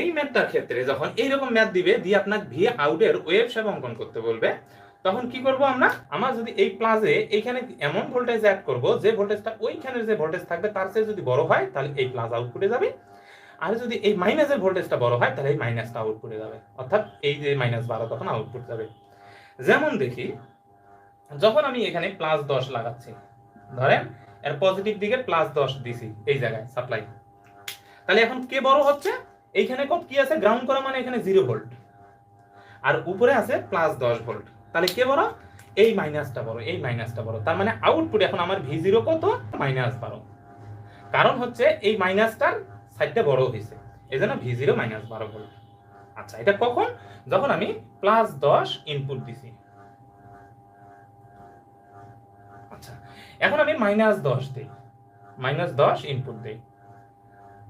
এই ম্যাথটার ক্ষেত্রে যখন এইরকম ম্যাথ দিবে, দিয়ে আপনাকে ভি আউটের ওয়েভ শেপ অঙ্কন করতে বলবে, তখন কি করব আমরা? আমার যদি এই প্লাসে এইখানে এমন ভোল্টেজ অ্যাড করব, যে ভোল্টেজটা ওইখানের যে ভোল্টেজ থাকবে, তার চেয়ে যদি বড় হয়, তাহলে এই প্লাস আউটপুটে যাবে। আর যদি এই মাইনাসের ভোল্টেজটা বড় হয়, তাহলে এই মাইনাসটা আউটপুটে যাবে। অর্থাৎ এই যে মাইনাস বারো তখন আউটপুট যাবে। যেমন দেখি, যখন আমি এখানে প্লাস দশ লাগাচ্ছি, ধরেন এর পজিটিভ দিকে প্লাস দশ দিছি, এই জায়গায় সাপ্লাই তাহলে এখন কে বড় হচ্ছে? এইখানে কত কি আছে? গ্রাউন্ড করা মানে এখানে জিরো ভোল্ট আর উপরে আছে প্লাস দশ ভোল্ট তাহলে কে বড়? এই মাইনাসটা বড়, এই মাইনাসটা বড়। তার মানে আউটপুট এখন আমার ভি জিরো কত? মাইনাস বারো। কারণ হচ্ছে এই মাইনাসটার সাইডটা বড় হয়েছে। এই জন্য ভি জিরো মাইনাস বারো ভোল্ট আচ্ছা এটা কখন? যখন আমি প্লাস দশ ইনপুট দিছি। আচ্ছা এখন আমি মাইনাস দশ দিই। মাইনাস দশ ইনপুট দিই।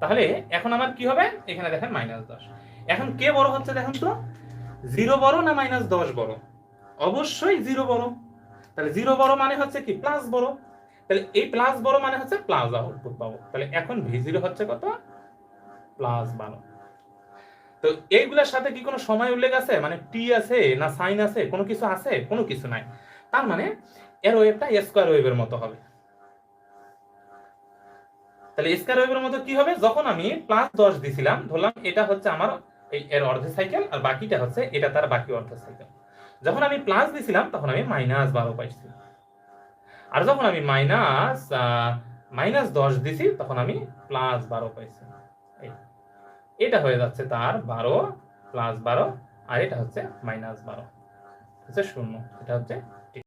তাহলে এখন আমার কি হবে? এখানে দেখেন মাইনাস দশ। এখন কে বড় হচ্ছে দেখেন তো? জিরো বড় না মাইনাস দশ বড়? অবশ্যই জিরো বড়। তাহলে জিরো বড় মানে হচ্ছে কি? প্লাস বড়। তাহলে এই প্লাস বড় মানে হচ্ছে প্লাস আউটপুট পাবো। তাহলে এখন ভি জিরো হচ্ছে কত? প্লাস বারো। তো এইগুলোর সাথে কি কোনো সময় উল্লেখ আছে? মানে টি আছে না সাইন আছে? কোনো কিছু আছে? কোনো কিছু নাই। তার মানে এর ওয়েভটা স্কোয়ার ওয়েভের মতো হবে। তাহলে স্কোয়ার ওয়েভের মতো কি হবে? যখন আমি প্লাস দশ দিছিলাম, ধরলাম এটা হচ্ছে আমার এর অর্ধ সাইকেল আর বাকিটা হচ্ছে এটা তার বাকি অর্ধ সাইকেল যখন আমি প্লাস দিছিলাম, তখন আমি মাইনাস বারো পাইছি। আর যখন আমি মাইনাস মাইনাস দশ দিছি, তখন আমি প্লাস বারো পাইছি। এটা হয়ে যাচ্ছে তার বারো প্লাস বারো, আর এটা হচ্ছে মাইনাস বারো। হচ্ছে শূন্য। এটা হচ্ছে